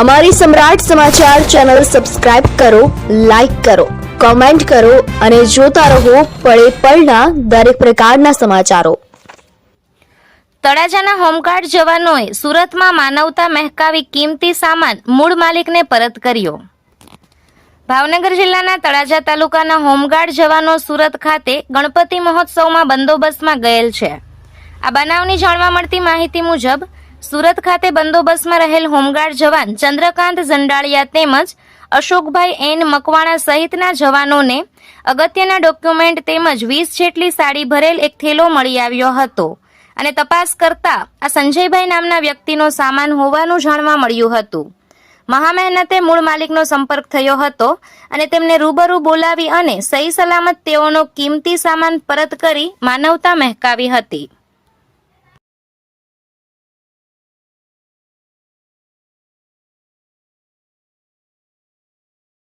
અમારી Samrat Samachar channel subscribe કરો, like કરો, કોમેન્ટ કરો અને જોતા રહો પળે પળના દરેક પ્રકારના સમાચારો. તળાજાના હોમગાર્ડ જવાનોએ સુરતમાં માનવતા મહેકાવી કિંમતી સામાન મૂળ માલિકને પરત કર્યો. ભાવનગર જિલ્લાના તળાજા તાલુકાના હોમગાર્ડ જવાનો સુરત ખાતે ગણપતિ મહોત્સવમાં બંદોબસ્તમાં ગયેલ છે. આ બનાવની જાણવા મળતી માહિતી મુજબ સુરત ખાતે બંદોબસ્તમાં રહેલ હોમગાર્ડ જવાન ચંદ્રકાંત ઝંડાળિયા તેમજ અશોકભાઈ એન મકવાણા સહિતના જવાનોને અગત્યના ડોક્યુમેન્ટ તેમજ વીસ જેટલી સાડી ભરેલ એક થેલો મળી આવ્યો હતો. અને તપાસ કરતા આ સંજયભાઈ નામના વ્યક્તિનો સામાન હોવાનું જાણવા મળ્યું હતું. મહામહેનતે મૂળ માલિકનો સંપર્ક થયો હતો અને તેમને રૂબરૂ બોલાવી અને સહી સલામત તેઓનો કિંમતી સામાન પરત કરી માનવતા મહેકાવી હતી.